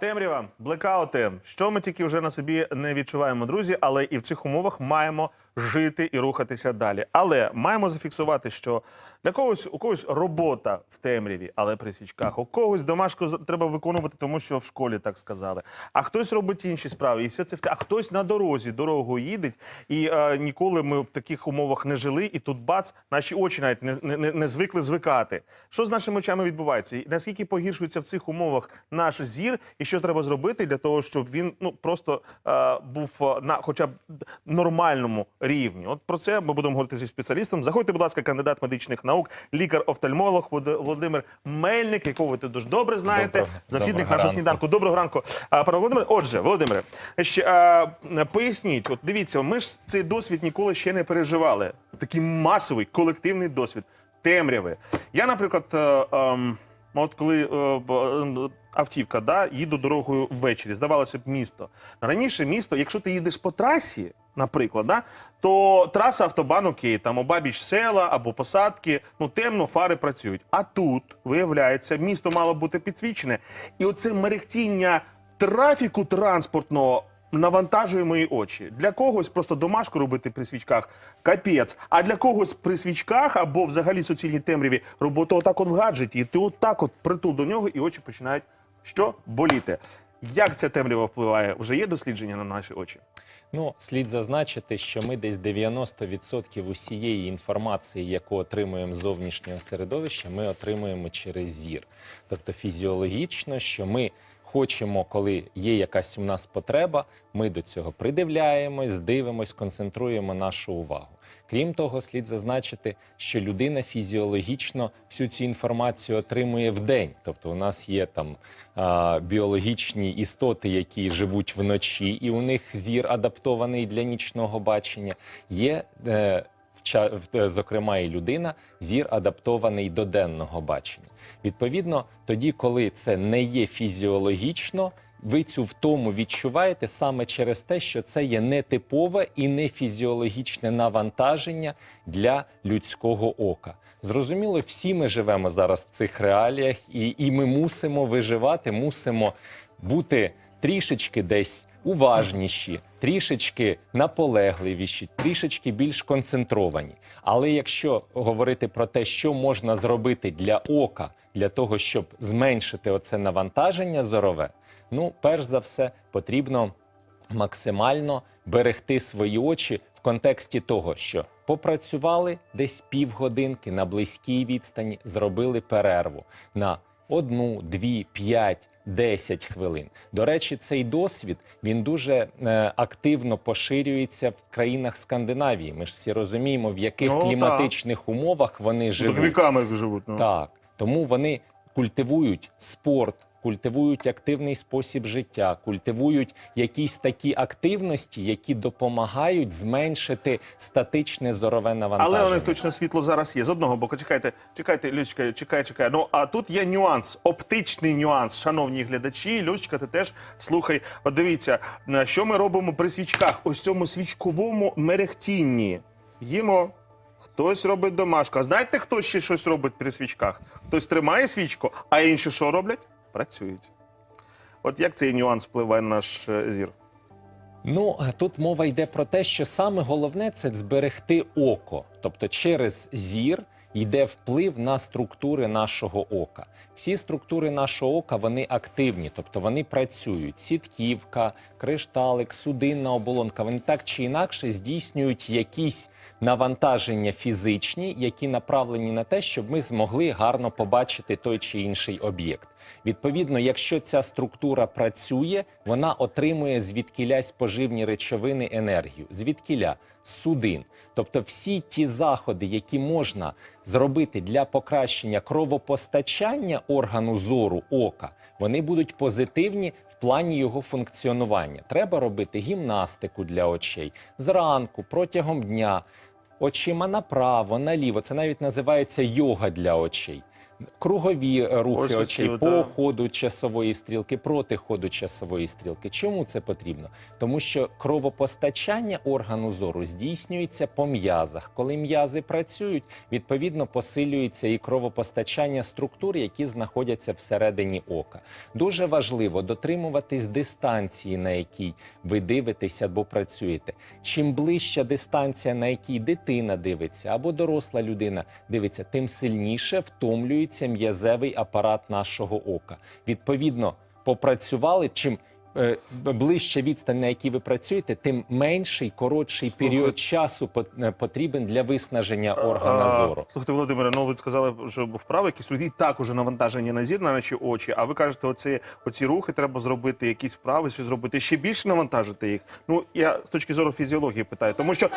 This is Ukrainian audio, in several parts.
Темрява, блекаути. Що ми тільки вже на собі не відчуваємо, друзі, але і в цих умовах маємо жити і рухатися далі. Але маємо зафіксувати, що для когось у когось робота в темряві, але при свічках, у когось домашку треба виконувати, тому що в школі так сказали. А хтось робить інші справи, і все це а хтось на дорозі дорогу їде, і е, ніколи ми в таких умовах не жили. І тут бац, наші очі навіть не, не, не- звикли звикати. Що з нашими очами відбувається? І наскільки погіршується в цих умовах наш зір, і що треба зробити для того, щоб він ну просто е, був на хоча б нормальному рівні? От про це ми будемо говорити зі спеціалістом. Заходьте, будь ласка, кандидат медичних наук, лікар-офтальмолог Володи- Володимир Мельник, якого ви дуже добре знаєте. Доброго- Завсідник нашого сніданку. Доброго ранку, А, пане Володимире. Отже, Володимире, ще е, поясніть, от дивіться, ми ж цей досвід ніколи ще не переживали. Такий масовий колективний досвід темряви. Я, наприклад, е, ем, от коли е, автівка, да, їду дорогою ввечері, здавалося б, місто. Раніше місто, якщо ти їдеш по трасі, наприклад, да, то траса автобан окей, там обабіч села або посадки, ну темно, фари працюють. А тут, виявляється, місто мало бути підсвічене. І оце мерехтіння трафіку транспортного навантажує мої очі. Для когось просто домашку робити при свічках капець. А для когось при свічках або взагалі суцільній темряві робота отак от в гаджеті. І ти отак от притул до нього, і очі починають що? Боліти. Як ця темрява впливає? Вже є дослідження на наші очі? Ну, слід зазначити, що ми десь 90% усієї інформації, яку отримуємо з зовнішнього середовища, ми отримуємо через зір. Тобто фізіологічно, що ми хочемо, коли є якась у нас потреба, ми до цього придивляємось, дивимось, концентруємо нашу увагу. Крім того, слід зазначити, що людина фізіологічно всю цю інформацію отримує в день. Тобто, у нас є там а, біологічні істоти, які живуть вночі, і у них зір адаптований для нічного бачення. Є е, зокрема і людина, зір адаптований до денного бачення. Відповідно, тоді, коли це не є фізіологічно, ви цю втому відчуваєте саме через те, що це є нетипове і не фізіологічне навантаження для людського ока. Зрозуміло, всі ми живемо зараз в цих реаліях, і, і ми мусимо виживати, мусимо бути трішечки десь уважніші, трішечки наполегливіші, трішечки більш концентровані. Але якщо говорити про те, що можна зробити для ока, для того, щоб зменшити оце навантаження зорове, ну, перш за все, потрібно максимально берегти свої очі в контексті того, що попрацювали десь півгодинки на близькій відстані, зробили перерву на одну, дві, п'ять. 10 хвилин. До речі, цей досвід він дуже е, активно поширюється в країнах Скандинавії. Ми ж всі розуміємо, в яких Ну, так. кліматичних умовах вони живуть. віками живуть. Ну. Так, тому вони культивують спорт, культивують активний спосіб життя, культивують якісь такі активності, які допомагають зменшити статичне зорове навантаження. Але у точно світло зараз є. З одного боку, чекайте, чекайте, Людочка, чекай, чекай. Ну а тут є нюанс, оптичний нюанс, шановні глядачі. Людочка, ти теж слухай. От дивіться, що ми робимо при свічках? Ось цьому свічковому мерехтінні. Їмо. Хтось робить домашку. А знаєте, хто ще щось робить при свічках? Хтось тримає свічку, а інші що роблять? Працюють. От як цей нюанс впливає на наш е, зір? Ну а тут мова йде про те, що саме головне це зберегти око, тобто через зір. Йде вплив на структури нашого ока. Всі структури нашого ока вони активні, тобто вони працюють. Сітківка, кришталик, судинна оболонка. Вони так чи інакше здійснюють якісь навантаження фізичні, які направлені на те, щоб ми змогли гарно побачити той чи інший об'єкт. Відповідно, якщо ця структура працює, вона отримує звідкілясь поживні речовини енергію. Звідкіля судин. Тобто всі ті заходи, які можна зробити для покращення кровопостачання органу зору ока, вони будуть позитивні в плані його функціонування. Треба робити гімнастику для очей зранку, протягом дня, очима направо, наліво. Це навіть називається йога для очей. Кругові е, рухи Ось очей от, по да. ходу часової стрілки, проти ходу часової стрілки. Чому це потрібно? Тому що кровопостачання органу зору здійснюється по м'язах. Коли м'язи працюють, відповідно посилюється і кровопостачання структур, які знаходяться всередині ока. Дуже важливо дотримуватись дистанції, на якій ви дивитеся або працюєте. Чим ближча дистанція, на якій дитина дивиться або доросла людина дивиться, тим сильніше втомлюється м'язевий апарат нашого ока. Відповідно, попрацювали чим. е, Ближче відстань, на якій ви працюєте, тим менший, коротший Слухай. період часу е, потрібен для виснаження органа А, зору. Слухайте, Володимире, ну ви сказали, що вправи, якісь людей також навантаження на зір, на наші очі. А ви кажете, оці, оці рухи треба зробити, якісь вправи, зробити ще більше навантажити їх. Ну я з точки зору фізіології питаю, тому що е,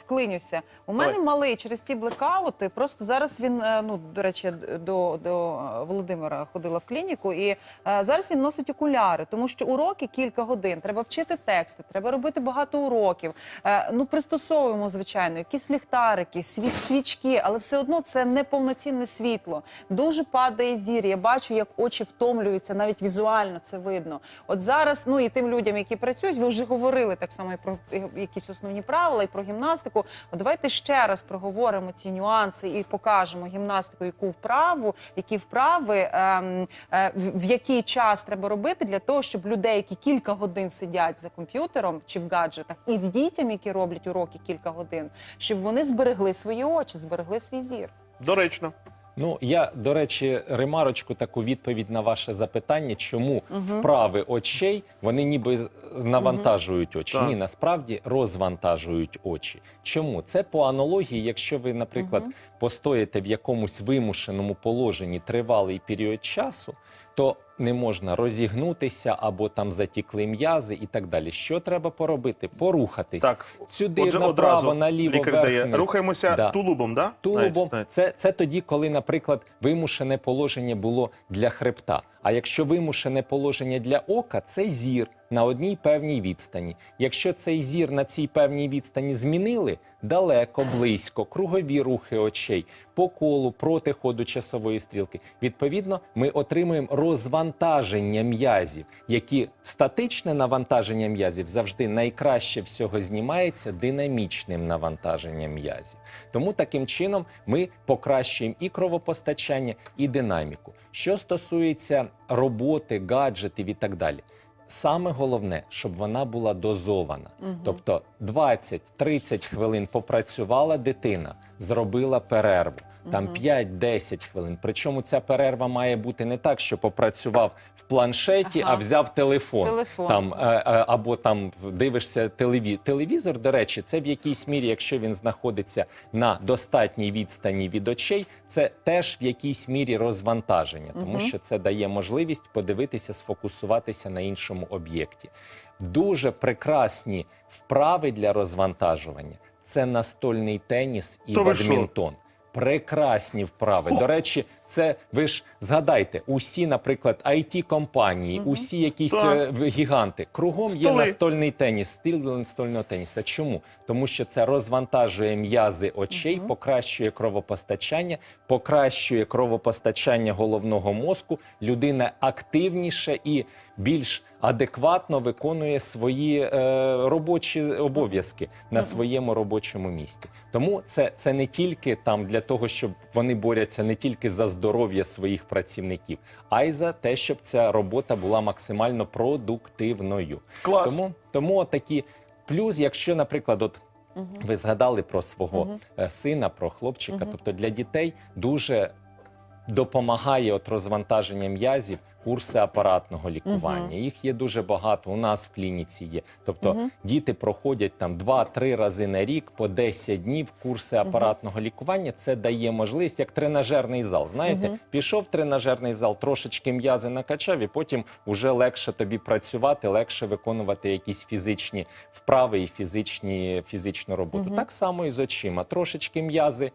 Вклинюся. У мене Давай. малий через ті блекаути. Просто зараз він, е, ну до речі, до, до Володимира ходила в клініку, і е, зараз він носить окуляри, тому що уроки кілька годин. Треба вчити тексти, треба робити багато уроків. Е, Ну пристосовуємо, звичайно, якісь ліхтарики, світ, свічки, але все одно це не повноцінне світло. Дуже падає зір. Я бачу, як очі втомлюються, навіть візуально це видно. От зараз, ну і тим людям, які працюють, ви вже говорили так само і про е, якісь основні правила, і про гімнастику. От давайте ще раз проговоримо ці нюанси і покажемо гімнастику, яку вправу, які вправи, ем, е, в- який час треба робити для того, щоб людей, які кілька годин сидять за комп'ютером чи в гаджетах, і дітям, які роблять уроки кілька годин, щоб вони зберегли свої очі, зберегли свій зір. доречно. Ну я до речі, ремарочку таку відповідь на ваше запитання, чому вправи очей вони ніби навантажують очі. Так. Ні, насправді розвантажують очі. Чому це по аналогії, якщо ви, наприклад, постоїте в якомусь вимушеному положенні тривалий період часу, то не можна розігнутися або там затікли м'язи і так далі. Що треба поробити? Порухатись Так, сюди отже, направо, одразу наліво, лікар вверх-вниз. Рухаємося Да. тулубом, да? Тулубом Навіть, навіть. це, це тоді, коли, наприклад, вимушене положення було для хребта. А якщо вимушене положення для ока, це зір на одній певній відстані. Якщо цей зір на цій певній відстані змінили далеко, близько, кругові рухи очей по колу проти ходу часової стрілки, відповідно, ми отримуємо розвантаження м'язів, які статичне навантаження м'язів завжди найкраще всього знімається динамічним навантаженням м'язів. Тому таким чином ми покращуємо і кровопостачання, і динаміку. Що стосується роботи, гаджетів і так далі. Саме головне, щоб вона була дозована. Тобто 20-30 хвилин попрацювала дитина, зробила перерву. Там 5-10 хвилин. Причому ця перерва має бути не так, що попрацював в планшеті, Ага. а взяв телефон. Телефон. Там е, е, або там дивишся телеві... телевізор. До речі, це в якійсь мірі, якщо він знаходиться на достатній відстані від очей, це теж в якійсь мірі розвантаження, тому що це дає можливість подивитися, сфокусуватися на іншому об'єкті. Дуже прекрасні вправи для розвантажування. Це настольний теніс і ви що? бадмінтон. Прекрасні вправи. До речі, це ви ж згадайте, усі, наприклад, it компанії усі якісь Так. е, гіганти. Кругом є настольний теніс, стиль настольного теніса. Чому? Тому що це розвантажує м'язи очей, покращує кровопостачання, покращує кровопостачання головного мозку. Людина активніше і більш адекватно виконує свої е, робочі обов'язки на своєму робочому місці. Тому це, це не тільки там для того, щоб вони борються не тільки за здоров'я своїх працівників, а й за те, щоб ця робота була максимально продуктивною. Клас. Тому, тому такі плюс, якщо, наприклад, от. Ви згадали про свого е, сина, про хлопчика. Тобто для дітей дуже допомагає от розвантаження м'язів курси апаратного лікування. Їх є дуже багато. У нас в клініці є. Тобто діти проходять там 2-3 рази на рік по 10 днів курси апаратного лікування. Це дає можливість як тренажерний зал. Знаєте, пішов в тренажерний зал, трошечки м'язи накачав, і потім вже легше тобі працювати, легше виконувати якісь фізичні вправи і фізичні, фізичну роботу. Так само і з очима. Трошечки м'язи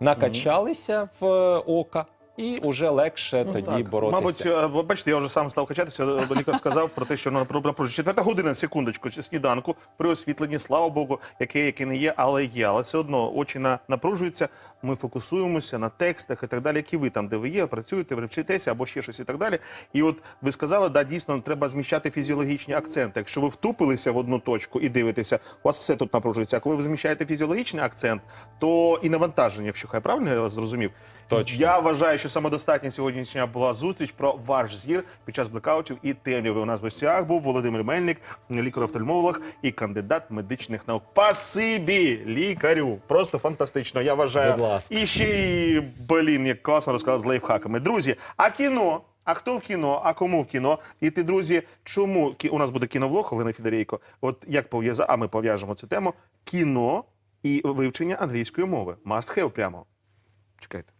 накачалися в е, ока. І вже легше тоді Ну Так. боротися. Мабуть, е, бачите, я вже сам став качатися. е, Лікар сказав про те, що ну, про, про, про четверта година, секундочку, чи сніданку при освітленні, слава Богу, яке, яке не є, але є. Але все одно очі на, напружуються. Ми фокусуємося на текстах і так далі, які ви там, де ви є, працюєте, ви вчитеся або ще щось і так далі. І от ви сказали, да, дійсно треба зміщати фізіологічні акценти. Якщо ви втупилися в одну точку і дивитеся, у вас все тут напружується. А коли ви зміщаєте фізіологічний акцент, то і навантаження вщухає. Правильно я вас зрозумів? Точно. Я вважаю, що самодостатня сьогоднішня була зустріч про ваш зір під час блекаутів і темряви. У нас в гостях був Володимир Мельник, лікар-офтальмолог і кандидат медичних наук. Пасибі лікарю. Просто фантастично. Я вважаю. Будь ласка. І ще й блін, як класно розказав з лайфхаками. Друзі, а кіно? А хто в кіно? А кому в кіно? І ти, друзі, чому у нас буде кіновлог Олена Федерейко? От як пов'яза, а ми пов'яжемо цю тему: кіно і вивчення англійської мови. Must have прямо. Чекайте.